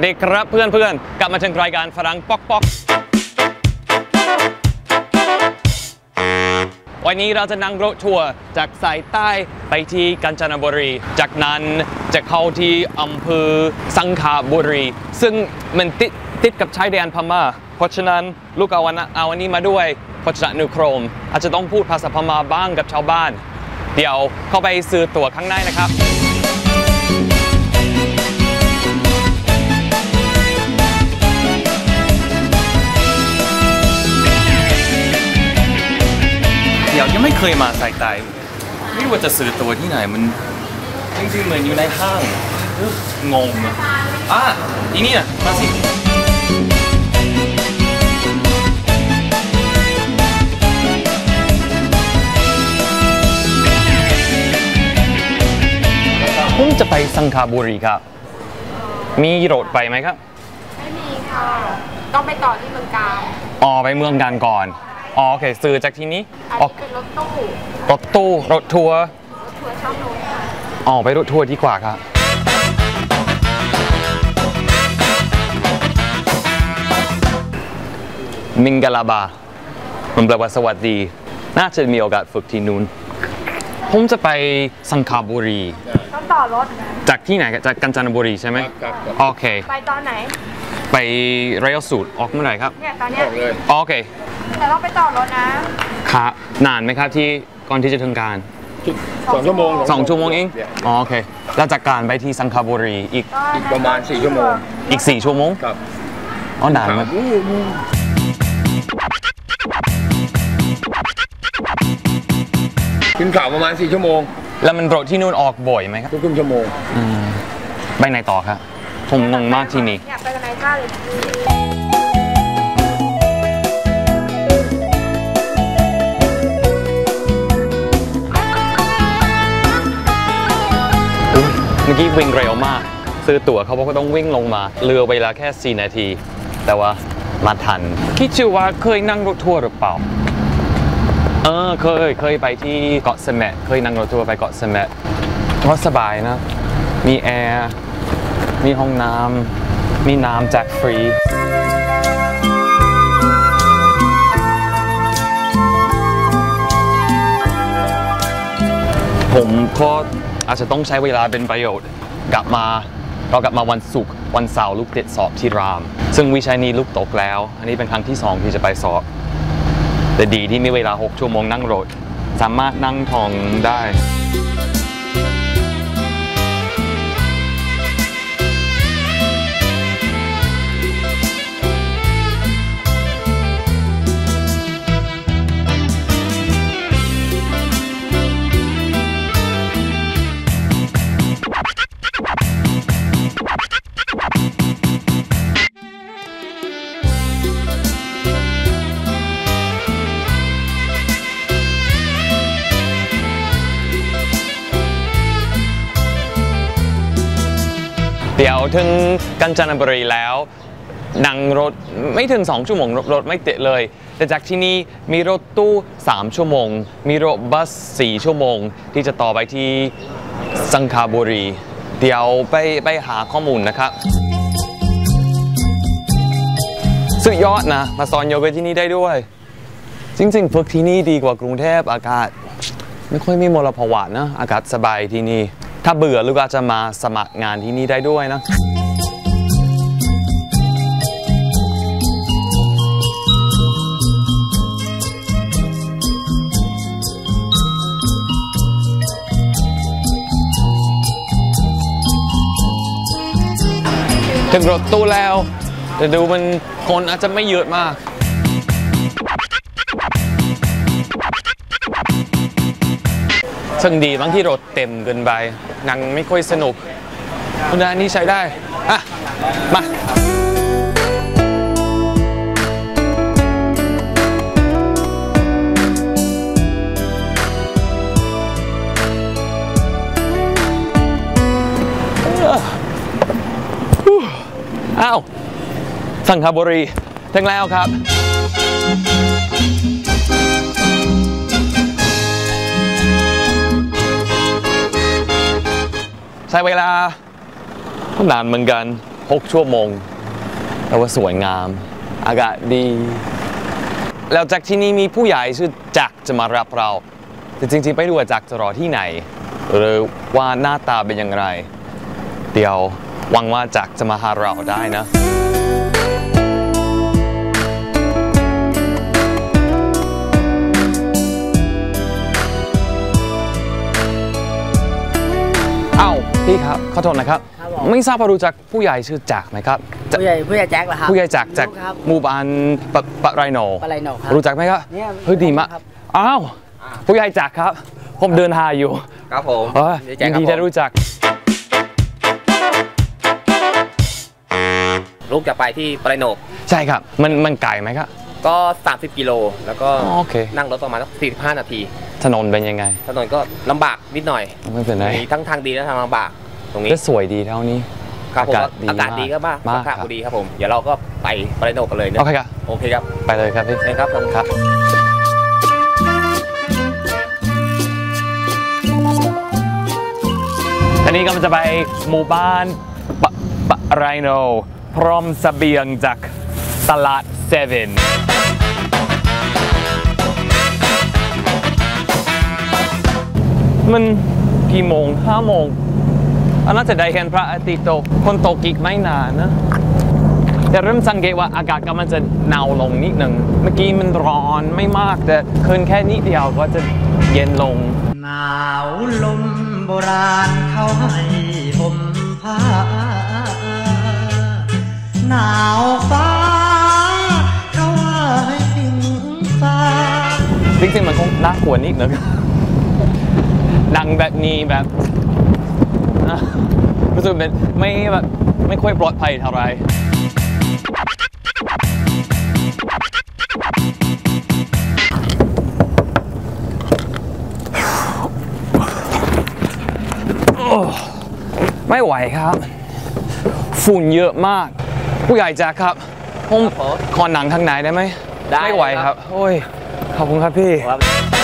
วัสดีครับเพื่อนๆ กลับมาถึงรายการฝรั่งป๊อกป๊อกวันนี้เราจะนั่งรถทัวร์จากสายใต้ไปที่กาญจนบุรี จากนั้นจะเข้าที่อำเภอสังขาบุรี ซึ่งมันติดติดกับชายแดนพม่า เพราะฉะนั้นลูกเอาวันเอาวันนี้มาด้วยพจนานุโครม อาจจะต้องพูดภาษาพม่าบ้างกับชาวบ้าน เดี๋ยวเข้าไปซื้อตั๋วข้างในนะครับ เดี๋ยวยังไม่เคยมาสายใต้ไม่รู้ว่าจะซื้อตัวที่ไหนมันจริงๆเหมือนอยู่ในห้างเอองงอะอะนี่นี่นะมาสิผมจะไปสังขบุรีครับ มีรถไปไหมครับ ไม่มีค่ะ ต้องไปต่อที่เมืองการอ๋อไปเมืองการก่อน อ๋อโอเคซื้อจากที่นี้อันอ๋อนี้เป็นรถตู้รถตู้รถทัวร์รถทัวร์ช่องลงค่ะอ๋อไปรถทัวร์ดีกว่าครับมิงกะลาบา มันแปลว่าสวัสดี น่าจะมีโอกาสฝึกที่นู้น ผมจะไปสังขบุรี ต้องต่อรถ จากที่ไหนจากกาญจนบุรีใช่ไหมครับครับโอเค ไปตอนไหน ไปเรลสูตรออกเมื่อไหร่ครับ เนี่ยตอนเนี้อยอกเลยโอเค แต่ต้องไปต่อรถนะครับนานไหมครับที่ก่อนที่จะถึงการสองชั่วโมงสองชั่วโมงเองนี่ยอ๋อโอเคแล้วจากการไปที่สังขบุรีอีกก็อีกประมาณสี่ชั่วโมงอีก4ชั่วโมงครับอ๋อนานไหมอู้หูขึ้นเขาประมาณสี่ชั่วโมง แล้วมันรถที่นู่นออกบ่อยไหมครับทุกครึ่งชั่วโมงไปไหนต่อครับผมงงมากที่นี่เนี่ยไปกันไหนท่าเลย กี้วิ่งเร็วมาก ซื้อตั๋วเขาบอกว่าต้องวิ่งลงมาเรือเวลาแค่ 4 นาที แต่ว่ามาทัน คิดชื่อว่าเคยนั่งรถทัวร์หรือเปล่า เออเคยเคยไปที่เกาะเสม็ดเคยนั่งรถทัวร์ไปเกาะเสม็ดรถสบายนะ มีแอร์มีห้องน้ำมีน้ำแจกฟรีผมก็ อาจจะต้องใช้เวลาเป็นประโยชน์ กลับมาเรากลับมาวันศุกร์วันเสาร์ลูกติดสอบที่ราม ซึ่งวิชานี้ลูกตกแล้ว อันนี้เป็นครั้งที่สองที่จะไปสอบ แต่ดีที่มีเวลา 6 ชั่วโมงนั่งรถ สามารถนั่งทองได้ เดี๋ยวถึงกาญจนบุรีแล้วนั่งรถไม่ถึง 2 ชั่วโมงรถรถไม่ติดเลย แต่จากที่นี่มีรถตู้ 3 ชั่วโมง มีรถบัส 4 ชั่วโมง ที่จะต่อไปที่สังขบุรี เดี๋ยวไปไปหาข้อมูลนะครับสุดยอดนะ มาสอนโยคะที่นี่ได้ด้วย จริงๆฝึกที่นี่ดีกว่ากรุงเทพอากาศ ไม่ค่อยมีมลภาวะนะ อากาศสบายที่นี่ ถ้าเบื่อลูกอาจจะมาสมัครงานที่นี่ได้ด้วยนะถึงรถตู้แล้ว แต่ดูมันคนอาจจะไม่เยอะมาก ซึ่งดีบางที่รถเต็มเกินไป หนังไม่ค่อยสนุกคุณดานนี้ใช้ได้ อะ มาอ้าวสังขบุรี ถึงแล้วครับ ใช้เวลานานเหมือนกัน 6 ชั่วโมง แต่ว่าสวยงาม อากาศดี แล้วจากที่นี่มีผู้ใหญ่ชื่อจักรจะมารับเรา แต่จริงๆ ไปดูว่าจักรจะรอที่ไหน หรือว่าหน้าตาเป็นอย่างไร เดี๋ยวหวังว่าจักรจะมาหาเราได้นะ พี่ครับขอโทษนะครับ ครับผม ไม่ทราบว่ารู้จักผู้ใหญ่ชื่อจักรไหมครับจะผู้ใหญ่ผู้ใหญ่แจ็คเหรอครับผู้ใหญ่จักรจากรู้ครับ หมู่บ้านปะปะไรโนปะไรโหนครับรู้จักไหมครับเนี่ยเฮ้ยดีมากครับอ้าวผู้ใหญ่จักรครับ ผมเดินหาอยู่ครับผมเอ้ยแจ็ยิคนครับดีผมได้รู้จัก ลูกจะไปที่ปรายโหนกใช่ครับ มันมันไกลไหมครับ ก็ 30 กิโล แล้วก็อ๋อโอเค นั่งรถประมาณสัก45 นาที ถนนเป็นยังไง ถนนก็ลำบากนิดหน่อยไม่เป็นไรมีทั้งทางดีและทางลำบากตรงนี้ก็สวยดีเท่านี้ครับผมอากาศดีอากาศดีก็มากมากอากาศครับดีครับผมเดี๋ยวเราก็ไปปรายโหนกกันเลยนะโอเคครับโอเคครับไปเลยครับพี่เชิญครับผมครับอันนี้ก็มันจะไปหมู่บ้านปะปะไรโนพร้อมเสบียงจากตลาดเซเว่น มันกี่โมงห้าโมงอันน่าจะได้เห็นพระอาทิตย์ตกคนตกอีกไม่นานนะแต่เริ่มสังเกตว่าอากาศกำลังจะหนาวลงนิดหนึ่ง เมื่อกี้มันร้อนไม่มาก แต่คืนแค่นิดเดียวก็จะเย็นลง หนาวลมโบราณเขาให้ห่มผ้าหนาวฟ้าเขาให้ผิงฟ้าจริงๆมันคงน่ากลัวนิดนึง ดังแบบนี้แบบอะรู้สึกเป็นไม่แบบไม่ค่อยปลอดภัยเท่าไหรโอ้ไม่ไหวครับ ฝุ่นเยอะมาก ผู้ใหญ่แจ็คครับผมขอหนังทางไหนได้ไหม ได้ไม่ไหวคครัรับบโอ้ย ขอบคุณครับพี่ครับ